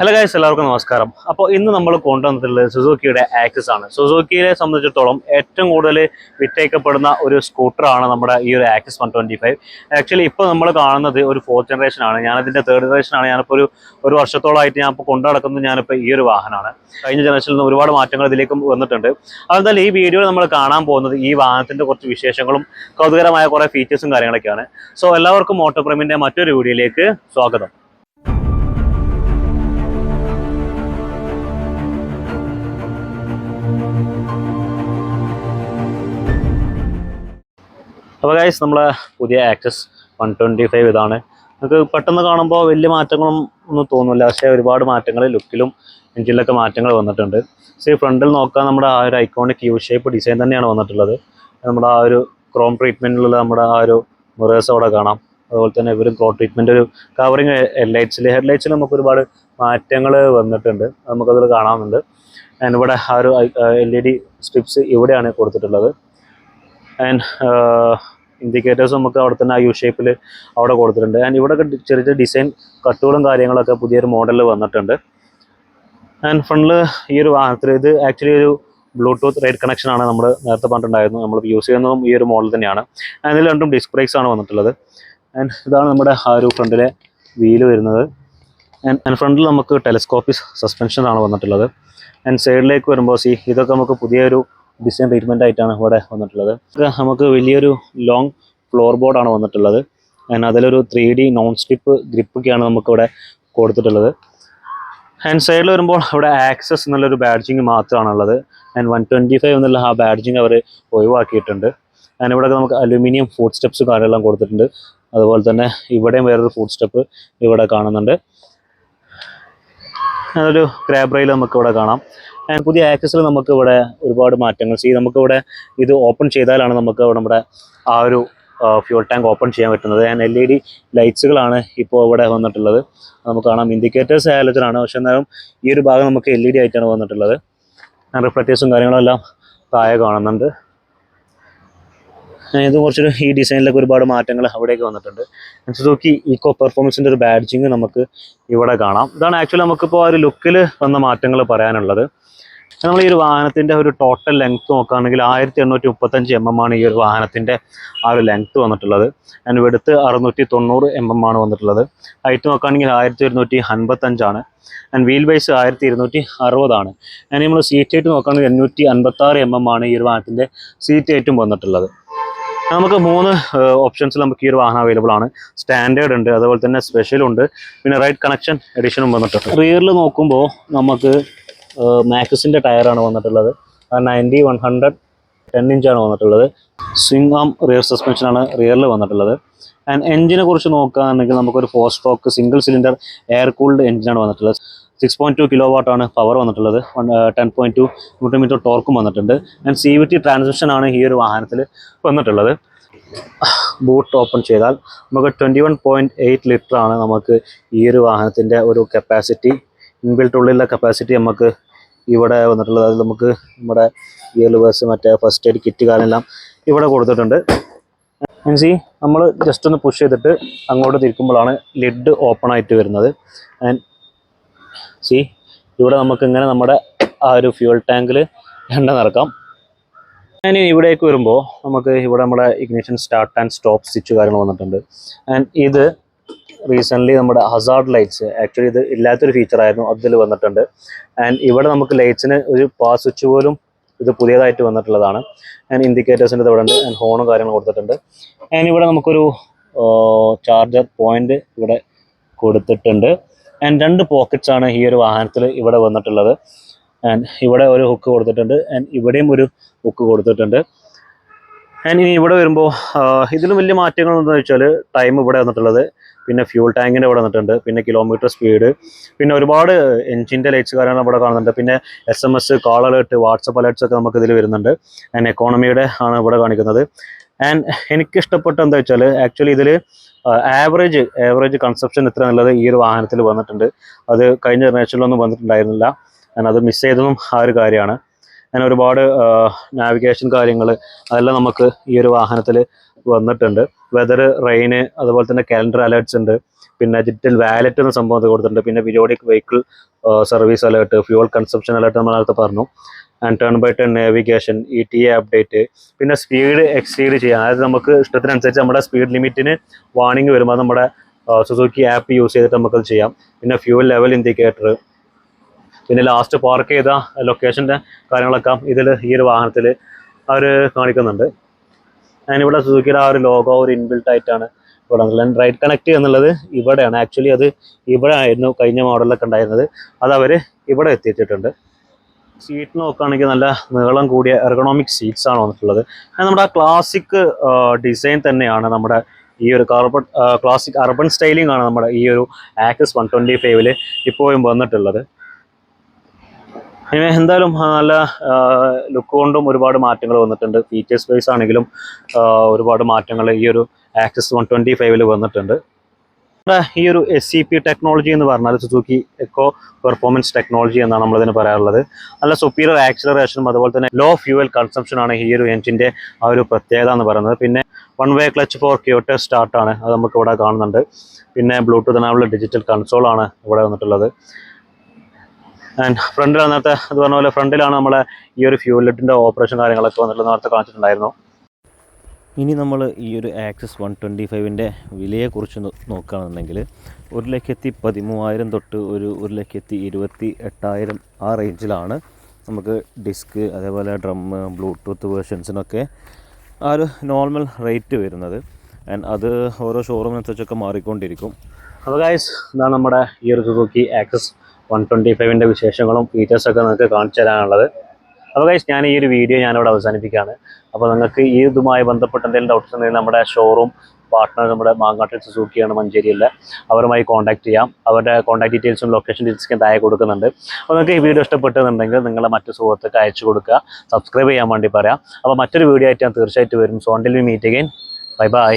Hello guys എല്ലാവർക്കും നമസ്കാരം. അപ്പോൾ ഇന്ന് നമ്മൾ കൊണ്ടുവന്നിട്ടുള്ളത് സുസുക്കിയുടെ ആക്സസ് ആണ്. സുസുക്കിയെ സംബന്ധിച്ചിടത്തോളം ഏറ്റവും കൂടുതൽ വിറ്റയിക്കപ്പെടുന്ന ഒരു സ്കൂട്ടറാണ് നമ്മുടെ ഈ ഒരു Access one twenty five. Actually ഇപ്പോൾ നമ്മൾ കാണുന്നത് ഒരു ഫോർത്ത് ജനറേഷൻ ആണ്. ഞാനതിന്റെ തേർഡ് ജനറേഷൻ ആണ്. ഞാനിപ്പോൾ ഒരു ഒരു വർഷത്തോളമായിട്ട് ഞാൻ ഇപ്പോൾ കൊണ്ടു ഞാനിപ്പോൾ ഈ ഒരു വാഹനമാണ്. കഴിഞ്ഞ ജനറേഷനിൽ നിന്ന് ഒരുപാട് മാറ്റങ്ങൾ ഇതിലേക്കും വന്നിട്ടുണ്ട്. അതെന്തായാലും ഈ വീഡിയോയിൽ നമ്മൾ കാണാൻ പോകുന്നത് ഈ വാഹനത്തിന്റെ കുറച്ച് വിശേഷങ്ങളും കൗതുകരമായ കുറേ ഫീച്ചേഴ്സും കാര്യങ്ങളൊക്കെയാണ്. സോ എല്ലാവർക്കും മോട്ടോപ്രമിന്റെ മറ്റൊരു വീഡിയോയിലേക്ക് സ്വാഗതം. അപ്പോൾ ഗൈസ് നമ്മളെ പുതിയ ആക്സസ് വൺ ട്വന്റി ഫൈവ് ഇതാണ്. നമുക്ക് പെട്ടെന്ന് കാണുമ്പോൾ വലിയ മാറ്റങ്ങളും ഒന്നും തോന്നില്ല. പക്ഷേ ഒരുപാട് മാറ്റങ്ങൾ ലുക്കിലും എഞ്ചിനിലൊക്കെ മാറ്റങ്ങൾ വന്നിട്ടുണ്ട്. പക്ഷേ ഫ്രണ്ടിൽ നോക്കാൻ നമ്മുടെ ആ ഒരു ഐക്കോണിക് യു ഷേപ്പ് ഡിസൈൻ തന്നെയാണ് വന്നിട്ടുള്ളത്. നമ്മുടെ ആ ഒരു ക്രോം ട്രീറ്റ്മെന്റിലുള്ള നമ്മുടെ ആ ഒരു മിറേഴ്സ് അവിടെ കാണാം. അതുപോലെ തന്നെ ഇവരും ക്രോം ട്രീറ്റ്മെന്റ് ഒരു കവറിങ് ഹെഡ്ലൈറ്റ്സിൽ ഹെഡ്ലൈറ്റ്സിൽ നമുക്ക് ഒരുപാട് മാറ്റങ്ങൾ വന്നിട്ടുണ്ട്. നമുക്കതിൽ കാണാവുന്നുണ്ട്. ആൻഡ് ഇവിടെ ആ ഒരു എൽ ഇ ഡി സ്ട്രിപ്സ് ഇവിടെയാണ് കൊടുത്തിട്ടുള്ളത്. ആൻഡ് ഇൻഡിക്കേറ്റേഴ്സ് നമുക്ക് അവിടെ തന്നെ ആ യു ഷേപ്പിൽ അവിടെ കൊടുത്തിട്ടുണ്ട്. ആൻഡ് ഇവിടെ ചെറിയ ചെറിയ ഡിസൈൻ കട്ടുകളും കാര്യങ്ങളൊക്കെ പുതിയൊരു മോഡലിൽ വന്നിട്ടുണ്ട്. ആൻഡ് ഫ്രണ്ടിൽ ഈ ഒരു വാഹനത്തിൽ ഇത് ആക്ച്വലി ഒരു ബ്ലൂടൂത്ത് റേറ്റ് കണക്ഷൻ ആണ് നമ്മൾ നേരത്തെ പറഞ്ഞിട്ടുണ്ടായിരുന്നു. നമ്മൾ യൂസ് ചെയ്യുന്നതും ഈ ഒരു മോഡൽ തന്നെയാണ്. ആൻഡ് ഇതിൽ രണ്ടും ഡിസ്ക് ബ്രേക്സ് ആണ് വന്നിട്ടുള്ളത്. ആൻഡ് ഇതാണ് നമ്മുടെ ആ ഒരു ഫ്രണ്ടിലെ വീൽ വരുന്നത്. ആൻഡ് ഫ്രണ്ടിൽ നമുക്ക് ടെലിസ്കോപ്പിക് സസ്പെൻഷൻ ആണ് വന്നിട്ടുള്ളത്. ആൻഡ് സൈഡിലേക്ക് വരുമ്പോൾ സി ഇതൊക്കെ നമുക്ക് പുതിയൊരു ഡിസൈൻ ട്രീറ്റ്മെന്റ് ആയിട്ടാണ് ഇവിടെ വന്നിട്ടുള്ളത്. നമുക്ക് വലിയൊരു ലോങ് ഫ്ലോർ ബോർഡാണ് വന്നിട്ടുള്ളത്. ആൻഡ് അതിലൊരു ത്രീ ഡി നോൺ സ്റ്റിപ്പ് ഗ്രിപ്പൊക്കെയാണ് നമുക്കിവിടെ കൊടുത്തിട്ടുള്ളത്. ആൻഡ് സൈഡിൽ വരുമ്പോൾ അവിടെ ആക്സസ് എന്നുള്ളൊരു ബാഡ്ജിങ് മാത്രമാണുള്ളത്. ആൻഡ് വൺ ട്വന്റി ഫൈവ് എന്നുള്ള ആ ബാഡ്ജിങ് അവർ ഒഴിവാക്കിയിട്ടുണ്ട്. ആൻഡ് ഇവിടെ നമുക്ക് അലുമിനിയം ഫുഡ് സ്റ്റെപ്സ് കാര്യമെല്ലാം കൊടുത്തിട്ടുണ്ട്. അതുപോലെ തന്നെ ഇവിടെയും വേറൊരു ഫുഡ് സ്റ്റെപ്പ് ഇവിടെ കാണുന്നുണ്ട്. അതൊരു ക്രാബ് റൈൽ നമുക്ക് ഇവിടെ കാണാം പുതിയ ആക്സസിൽ നമുക്ക് ഇവിടെ ഒരുപാട് മാറ്റങ്ങൾ. ചെയ്യും നമുക്കിവിടെ ഇത് ഓപ്പൺ ചെയ്താലാണ് നമുക്ക് നമ്മുടെ ആ ഒരു ഫ്യൂൾ ടാങ്ക് ഓപ്പൺ ചെയ്യാൻ പറ്റുന്നത്. ആൻഡ് എൽ ഇ ഡി ലൈറ്റ്സുകളാണ് ഇപ്പോൾ ഇവിടെ വന്നിട്ടുള്ളത്. നമുക്ക് കാണാം. ഇൻഡിക്കേറ്റേഴ്സ് ഹാലജനാണ് പക്ഷെ എന്നാലും ഈ ഒരു ഭാഗം നമുക്ക് എൽ ഇ ഡി ആയിട്ടാണ് വന്നിട്ടുള്ളത്. റിഫ്ലക്റ്റേഴ്സും കാര്യങ്ങളും എല്ലാം താഴെ കാണുന്നുണ്ട്. ഇത് കുറച്ചൊരു ഈ ഡിസൈനിലൊക്കെ ഒരുപാട് മാറ്റങ്ങൾ അവിടെയൊക്കെ വന്നിട്ടുണ്ട്. സുസുക്കി ഈക്കോ പെർഫോമൻസിന്റെ ഒരു ബാഡ്ജിങ് നമുക്ക് ഇവിടെ കാണാം. ഇതാണ് ആക്ച്വലി നമുക്കിപ്പോൾ ആ ഒരു ലുക്കിൽ വന്ന മാറ്റങ്ങൾ പറയാനുള്ളത്. നമ്മൾ ഈ ഒരു വാഹനത്തിന്റെ ഒരു ടോട്ടൽ ലെങ്ത് നോക്കുകയാണെങ്കിൽ ആയിരത്തി എണ്ണൂറ്റി മുപ്പത്തഞ്ച് എം എം ആണ് ഈ ഒരു വാഹനത്തിന്റെ ആ ഒരു ലെങ്ത് വന്നിട്ടുള്ളത്. അതിന് വെടുത്ത് അറുന്നൂറ്റി തൊണ്ണൂറ് എം എം ആണ് വന്നിട്ടുള്ളത്. ഹൈറ്റ് നോക്കുകയാണെങ്കിൽ ആയിരത്തി ഒരുന്നൂറ്റി അൻപത്തഞ്ചാണ് ആൻഡ് വീൽ ബേസ് ആയിരത്തി ഇരുന്നൂറ്റി അറുപതാണ് ആൻഡ് നമ്മൾ സീറ്റ് ഹൈറ്റ് നോക്കുകയാണെങ്കിൽ എണ്ണൂറ്റി അൻപത്താറ് എം എം ആണ് ഈ ഒരു വാഹനത്തിന്റെ സീറ്റ് ഹൈറ്റും വന്നിട്ടുള്ളത്. നമുക്ക് മൂന്ന് ഓപ്ഷൻസിൽ നമുക്ക് ഈ ഒരു വാഹനം അവൈലബിൾ ആണ്. സ്റ്റാൻഡേർഡ് ഉണ്ട് അതുപോലെ തന്നെ സ്പെഷ്യൽ ഉണ്ട്. പിന്നെ റൈറ്റ് കണക്ഷൻ എഡിഷനും വന്നിട്ടുണ്ട്. റിയറിൽ നോക്കുമ്പോൾ നമുക്ക് മാക്സിന്റെ ടയറാണ് വന്നിട്ടുള്ളത്. നയന്റി വൺ ഹൺഡ്രഡ് ടെൻ ഇഞ്ചാണ് വന്നിട്ടുള്ളത്. സ്വിംഗ് ആം റിയർ സസ്പെൻഷനാണ് റിയറിൽ വന്നിട്ടുള്ളത്. ആൻഡ് എഞ്ചിനെ കുറിച്ച് നോക്കുകയാണെങ്കിൽ നമുക്കൊരു four stroke single cylinder air cooled എഞ്ചിനാണ് വന്നിട്ടുള്ളത്. സിക്സ് പോയിന്റ് ടു കിലോ വാട്ടാണ് പവർ വന്നിട്ടുള്ളത്. Ten point two newton metre ടോർക്കും വന്നിട്ടുണ്ട്. ആൻഡ് സി വി ടി ട്രാൻസ്മിഷനാണ് ഈ ഒരു വാഹനത്തിൽ വന്നിട്ടുള്ളത്. ബൂട്ട് ഓപ്പൺ ചെയ്താൽ നമുക്ക് twenty one point eight litre ആണ് നമുക്ക് ഈ ഒരു വാഹനത്തിന്റെ ഒരു കപ്പാസിറ്റി ഇൻബിൽട്ട് ഉള്ളിലുള്ള കപ്പാസിറ്റി നമുക്ക് ഇവിടെ വന്നിട്ടുള്ളത്. അത് നമുക്ക് നമ്മുടെ ഗിയർ ബസ് മറ്റേ ഫസ്റ്റ് എയ്ഡ് കിറ്റ് കാര്യമെല്ലാം ഇവിടെ കൊടുത്തിട്ടുണ്ട്. മീൻസ് ഈ നമ്മൾ ജസ്റ്റ് ഒന്ന് പുഷ് ചെയ്തിട്ട് അങ്ങോട്ട് തിരിക്കുമ്പോഴാണ് ലിഡ് ഓപ്പൺ ആയിട്ട് വരുന്നത്. ആൻഡ് സി ഇവിടെ നമുക്ക് ഇങ്ങനെ നമ്മുടെ ആ ഒരു ഫ്യൂൽ ടാങ്കിൽ എണ്ണ നിറക്കാം. ഞാൻ ഇവിടേക്ക് വരുമ്പോൾ നമുക്ക് ഇവിടെ നമ്മുടെ ignition start and stop switch കാര്യങ്ങൾ വന്നിട്ടുണ്ട്. ആൻഡ് ഇത് റീസെന്റ്ലി നമ്മുടെ ഹസാർഡ് ലൈറ്റ്സ് ആക്ച്വലി ഇത് ഇല്ലാത്തൊരു ഫീച്ചറായിരുന്നു അതിൽ വന്നിട്ടുണ്ട്. ആൻഡ് ഇവിടെ നമുക്ക് ലൈറ്റ്സിന് ഒരു പാസ് സ്വിച്ച് പോലും ഇത് പുതിയതായിട്ട് വന്നിട്ടുള്ളതാണ്. ആൻഡ് ഇൻഡിക്കേറ്റേഴ്സിന്റെ ഇവിടെ ഉണ്ട് ആൻഡ് ഹോണും കാര്യങ്ങളും കൊടുത്തിട്ടുണ്ട്. ആൻഡ് ഇവിടെ നമുക്കൊരു ചാർജർ പോയിന്റ് ഇവിടെ കൊടുത്തിട്ടുണ്ട്. ആൻഡ് രണ്ട് പോക്കറ്റ്സ് ആണ് ഈ ഒരു വാഹനത്തിൽ ഇവിടെ വന്നിട്ടുള്ളത്. ആൻഡ് ഇവിടെ ഒരു ഹുക്ക് കൊടുത്തിട്ടുണ്ട്. ആൻഡ് ഇവിടെയും ഒരു ഹുക്ക് കൊടുത്തിട്ടുണ്ട്. ആൻഡ് ഇനി ഇവിടെ വരുമ്പോൾ ഇതിലും വലിയ മാറ്റങ്ങൾ എന്താണെന്ന് വെച്ചാൽ ടൈം ഇവിടെ വന്നിട്ടുള്ളത്. പിന്നെ ഫ്യൂൾ ടാങ്കിന്റെ ഇവിടെ വന്നിട്ടുണ്ട്. പിന്നെ കിലോമീറ്റർ സ്പീഡ് പിന്നെ ഒരുപാട് എഞ്ചിന്റെ ലൈറ്റ്സ് കാര്യങ്ങൾ ഇവിടെ കാണുന്നുണ്ട്. പിന്നെ S M S call alert WhatsApp alerts ഒക്കെ നമുക്ക് ഇതിൽ വരുന്നുണ്ട് ആൻഡ് എക്കോണമിയുടെ ആണ് ഇവിടെ കാണിക്കുന്നത്. ആൻഡ് എനിക്ക് ഇഷ്ടപ്പെട്ട എന്താ വെച്ചാൽ ആക്ച്വലി ഇതിൽ ആവറേജ് ആവറേജ് കൺസപ്ഷൻ എത്ര എന്നുള്ളത് ഈ ഒരു വാഹനത്തിൽ വന്നിട്ടുണ്ട്. അത് കഴിഞ്ഞ ജനറേഷനിലൊന്നും വന്നിട്ടുണ്ടായിരുന്നില്ല. ഞാൻ അത് മിസ് ചെയ്തതും ആ ഒരു കാര്യമാണ്. ഞാൻ ഒരുപാട് നാവിഗേഷൻ കാര്യങ്ങൾ അതെല്ലാം നമുക്ക് ഈ ഒരു വാഹനത്തിൽ വന്നിട്ടുണ്ട്. വെതർ റെയിന് അതുപോലെ തന്നെ കാലണ്ടർ അലേർട്സ് ഉണ്ട്. പിന്നെ ഡിജിറ്റൽ വാലറ്റ് എന്ന സംഭവം കൊടുത്തിട്ടുണ്ട്. പിന്നെ periodic vehicle service alert fuel consumption alert നമ്മൾ പറഞ്ഞു. And turn by turn navigation E T A update പിന്നെ സ്പീഡ് എക്സീഡ് ചെയ്യാം അതായത് നമുക്ക് ഇഷ്ടത്തിനനുസരിച്ച് നമ്മുടെ സ്പീഡ് ലിമിറ്റിന് വാണിംഗ് വരുമ്പോൾ നമ്മുടെ സുസുക്കി ആപ്പ് യൂസ് ചെയ്തിട്ട് നമുക്കത് ചെയ്യാം. പിന്നെ ഫ്യൂൽ ലെവൽ ഇൻഡിക്കേറ്റർ പിന്നെ ലാസ്റ്റ് പാർക്ക് ചെയ്ത ലൊക്കേഷന്റെ കാര്യങ്ങളൊക്കെ ഇതിൽ ഈ ഒരു വാഹനത്തിൽ അവർ കാണിക്കുന്നുണ്ട്. ഞാനിവിടെ സുസുക്കിയുടെ ആ ഒരു ലോഗോ ഒരു ഇൻബിൽട്ട് ആയിട്ടാണ് ഇവിടെ റൈറ്റ് കണക്ട് എന്നുള്ളത് ഇവിടെയാണ്. ആക്ച്വലി അത് ഇവിടെ ആയിരുന്നു കഴിഞ്ഞ മോഡലൊക്കെ ഉണ്ടായിരുന്നത്. അത് അവർ ഇവിടെ എത്തിച്ചിട്ടുണ്ട് സീറ്റ് നോക്കുകയാണെങ്കിൽ നല്ല നീളം കൂടിയ എർഗണോമിക് സീറ്റ്സ് ആണ് വന്നിട്ടുള്ളത്. അത് നമ്മുടെ ആ ക്ലാസിക് ഡിസൈൻ തന്നെയാണ്. നമ്മുടെ ഈ ഒരു കാർബൺ ക്ലാസിക് അർബൻ സ്റ്റൈലിംഗ് ആണ് നമ്മുടെ ഈ ഒരു ആക്സസ് വൺ ട്വന്റി ഫൈവിൽ ഇപ്പോഴും വന്നിട്ടുള്ളത്. പിന്നെ എന്തായാലും നല്ല ലുക്ക് കൊണ്ടും ഒരുപാട് മാറ്റങ്ങൾ വന്നിട്ടുണ്ട്. ഫീച്ചേഴ്സ് വൈസ് ആണെങ്കിലും ഒരുപാട് മാറ്റങ്ങൾ ഈ ഒരു ആക്സസ് വൺ ട്വന്റി ഫൈവിൽ വന്നിട്ടുണ്ട്. ഈ ഒരു എസ് സി പി ടെക്നോളജി എന്ന് പറഞ്ഞാൽ സുസുക്കി എക്കോ പെർഫോമൻസ് ടെക്നോളജി എന്നാണ് നമ്മളിതിന് പറയാറുള്ളത്. നല്ല സുപ്പീരിയർ ആക്സിലറേഷനും അതുപോലെ തന്നെ ലോ ഫ്യൂവൽ കൺസംഷനാണ് ഈ ഒരു എഞ്ചിന്റെ ആ ഒരു പ്രത്യേകത എന്ന് പറയുന്നത്. പിന്നെ വൺ വേ ക്ലച്ച് ഫോർ ക്യൂട്ടർ സ്റ്റാർട്ടാണ് അത് നമുക്ക് ഇവിടെ കാണുന്നുണ്ട്. പിന്നെ ബ്ലൂടൂത്ത് എന്നുള്ള ഡിജിറ്റൽ കൺസോളാണ് ഇവിടെ വന്നിട്ടുള്ളത്. ആൻഡ് ഫ്രണ്ടിൽ നേരത്തെ അത് പറഞ്ഞ പോലെ ഫ്രണ്ടിലാണ് നമ്മളെ ഈ ഒരു ഫ്യൂൽ ലിറ്റിന്റെ ഓപ്പറേഷൻ കാര്യങ്ങളൊക്കെ വന്നിട്ടുള്ളത് നേരത്തെ കാണിച്ചിട്ടുണ്ടായിരുന്നു. ഇനി നമ്മൾ ഈ ഒരു ആക്സസ് വൺ ട്വന്റി ഫൈവിന്റെ വിലയെക്കുറിച്ച് നോക്കുകയാണെന്നുണ്ടെങ്കിൽ ഒരു ലക്ഷത്തി പതിമൂവായിരം തൊട്ട് ഒരു ഒരു ലക്ഷത്തി ഇരുപത്തി എട്ടായിരം ആ റേഞ്ചിലാണ് നമുക്ക് ഡിസ്ക് അതേപോലെ ഡ്രം ബ്ലൂടൂത്ത് വേർഷൻസിനൊക്കെ ആ ഒരു നോർമൽ റേറ്റ് വരുന്നത്. ആൻഡ് അത് ഓരോ ഷോറൂമിനനുസരിച്ചൊക്കെ മാറിക്കൊണ്ടിരിക്കും. അപ്പോൾ ഗൈസ് ഇതാണ് നമ്മുടെ ഈ ഒരു സുസുക്കി ആക്സസ് വൺ ട്വന്റി ഫൈവിന്റെ വിശേഷങ്ങളും ഫീച്ചേഴ്സൊക്കെ നിങ്ങൾക്ക് കാണിച്ചു തരാനുള്ളത്. അപ്പോൾ ഗൈസ് ഞാൻ ഈ ഒരു വീഡിയോ ഞാനിവിടെ അവസാനിപ്പിക്കുകയാണ്. അപ്പോൾ നിങ്ങൾക്ക് ഈ ഇതുമായി ബന്ധപ്പെട്ട എന്തെങ്കിലും ഡൗട്ട്സ് ഉണ്ടെങ്കിൽ നമ്മുടെ ഷോറൂം പാർട്ട്ണർ നമ്മുടെ മാങ്ങാട്ടിൽ സുസൂക്കിയാണ് മഞ്ചേരിയിലെ. അവരുമായി കോൺടാക്ട് ചെയ്യാം. അവരുടെ കോൺടാക്ട് ഡീറ്റെയിൽസും ലൊക്കേഷൻ ഡീറ്റെയിൽസും താഴെ കൊടുക്കുന്നുണ്ട്. അപ്പോൾ നിങ്ങൾക്ക് ഈ വീഡിയോ ഇഷ്ടപ്പെട്ടെന്നുണ്ടെങ്കിൽ നിങ്ങളെ മറ്റു സുഹൃത്തുക്ക് അയച്ചു കൊടുക്കുക. സബ്സ്ക്രൈബ് ചെയ്യാൻ വേണ്ടി പറയാം. അപ്പോൾ മറ്റൊരു വീഡിയോ ആയിട്ട് ഞാൻ തീർച്ചയായിട്ടും വരും. സോണ്ടിൽ we meet again bye bye